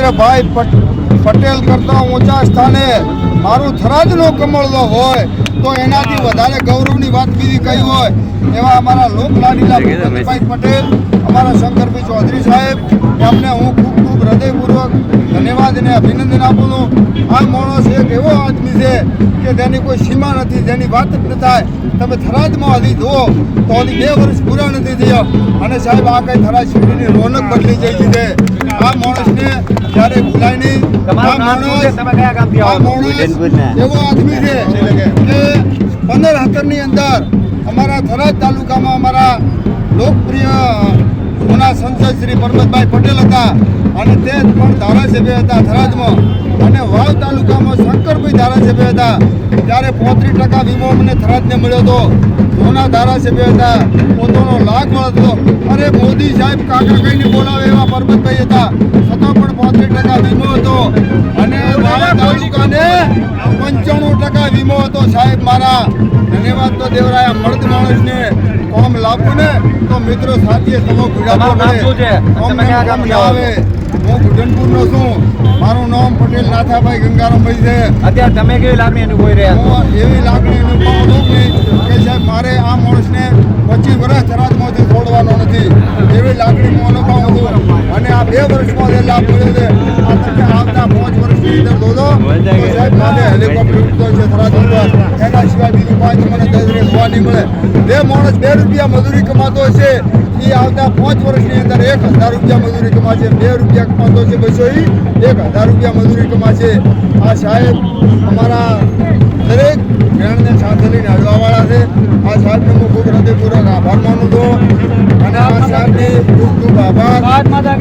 નરેન્દ્રભાઈ પટેલ કરતા ઊંચા સ્થાને મારું થરાદનો કમળલો હોય તો એનાથી વધારે ગૌરવની વાત બીજી કઈ હોય એવા અમારા લોકલાડીલા ભૂપતભાઈ પટેલ અમારા શંકરભાઈ ચૌધરી સાહેબ એમને હું ખૂબ ખૂબ હૃદયપૂર્વક ધન્યવાદ અને અભિનંદન આપું છું. આ માણસ એક એવો આદમી છે કે તેની કોઈ સીમા નથી જેની વાત જ ન થાય. તમે થરાદમાં હજી જુઓ તો હજી બે વર્ષ પૂરા નથી થયા. અને સાહેબ આ કંઈ થરાદ શિબિરની રોનક બદલી જઈ છે. આ માણસને જ્યારે ભૂલાય નહીં આ તમારું નામ શું છે? માણસ તમે કયા ગામથી આ આવો છો? માણસ એવો આદમી છે કે પંદર હતરની અંદર અમારા થરાદ તાલુકામાં અમારા લોકપ્રિય જૂના સંસદ શ્રી પરમતભાઈ પટેલ હતા અને તે પણ ધારાસભ્ય હતા થરાદમાં અને વાવ તાલુકામાં શંકરભાઈ ધારાસભ્ય હતા ત્યારે પોત્રીસ ટકા વીમો અમને થરાદને મળ્યો હતો જૂના ધારાસભ્ય હતા પોતાનો લાખ હતો. અરે મોદી સાહેબ કાકા કહીને બોલાવે એવા પરમતભાઈ હતા? છતાં પણ પોત્રીસ ટકા વીમો હતો. અને મારા તાલુકાને પંચાણું ટકા વીમો હતો સાહેબ મારા. ધન્યવાદ તો દેવરાયા મર્દ માણસને. કોમ લાવવું ને તો મિત્રો સાથીએ તમે શું છે? તમે કયા ગામથી આવે હું ગુડનપુરનો છું. મારું નામ પટેલ નાથાભાઈ ગંગારામભાઈ છે. અત્યારે તમે કેવી લાગણી અનુભવી રહ્યા છો? હું એવી લાગણી અનુભવું છું કે સાહેબ જે લાભ મળ્યો છે આ આવતા પાંચ વર્ષની અંદર દોધો સાહેબ મારે હેલિકોપ્ટર ઉડતો છે થરાદ ઉપર એના સિવાય બીજું પાંચ મને ગજરે જોવા નહીં મળે. જે માણસ બે રૂપિયા મજૂરી કમાતો છે એ આવતા પાંચ વર્ષની અંદર એક હજાર રૂપિયા મજૂરી કમાશે. બે રૂપિયા કમાતો છે બસો ઈ એક હજાર રૂપિયા મજૂરી કમાશે. આ સાહેબ અમારા દરેક બેનને સાથે લઈને હળવાવાળા છે. આ સાહેબને હું ખૂબ હૃદયપૂર્વક આભાર માનું છું. અને આ સાહેબને ખૂબ ખૂબ આભાર. ભારત માતા.